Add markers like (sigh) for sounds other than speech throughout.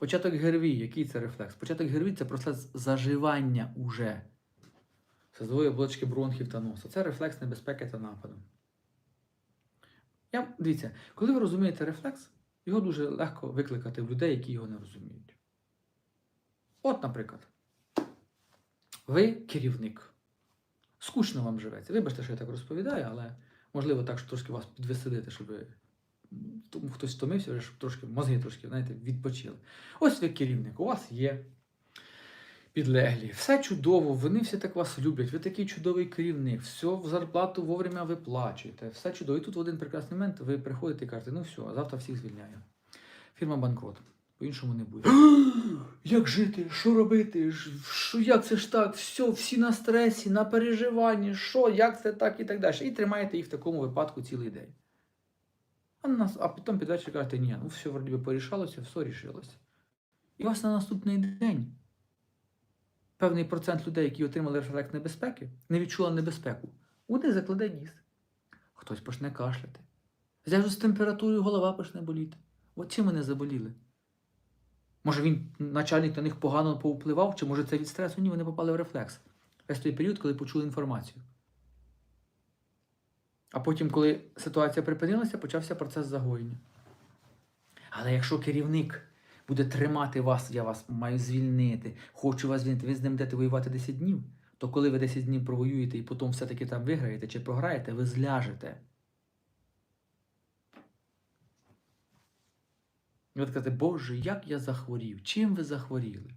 Початок ГРВІ, який це рефлекс? Початок ГРВІ це процес заживання уже. Созової оболочки бронхів та носа. Це рефлекс небезпеки та нападу. Я, дивіться, коли ви розумієте рефлекс, його дуже легко викликати в людей, які його не розуміють. От, наприклад, ви керівник. Скучно вам живеться. Вибачте, що я так розповідаю, але можливо так, що трошки вас підвеселити, щоб тому хтось втомився, щоб трошки мозги трошки, знаєте, відпочили. Ось ви керівник, у вас є підлеглі, все чудово, вони всі так вас люблять, ви такий чудовий керівник, все в зарплату вовремя виплачуєте, все чудово. І тут в один прекрасний момент ви приходите і кажете, ну все, завтра всіх звільняю. Фірма банкрот. По-іншому не буде. (gasps) як жити? Що робити? Що, як це ж так? Все, всі на стресі, на переживанні, що, як це так і так далі. І тримаєте їх в такому випадку цілий день. А, нас, а потім під вечір кажете, ні, ну все вроді би порішалося, все рішилося. І у вас на наступний день певний процент людей, які отримали рефлекс небезпеки, не відчули небезпеку. Один закладе ніс. Хтось почне кашляти. Зв'яжу з температурою голова почне боліти. От чим вони заболіли? Може він, начальник на них погано повпливав, чи може це від стресу? Ні, вони попали в рефлекс. Весь той період, коли почули інформацію. А потім, коли ситуація припинилася, почався процес загоєння. Але якщо керівник буде тримати вас, я вас маю звільнити, хочу вас звільнити, ви з ним будете воювати 10 днів, то коли ви 10 днів провоюєте і потім все-таки там виграєте чи програєте, ви зляжете. І ви кажете, Боже, як я захворів? Чим ви захворіли?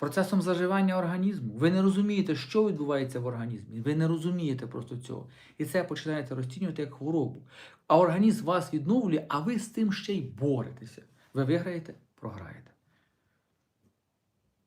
Процесом заживання організму. Ви не розумієте, що відбувається в організмі. Ви не розумієте просто цього. І це починаєте розцінювати як хворобу. А організм вас відновлює, а ви з тим ще й боретеся. Ви виграєте, програєте.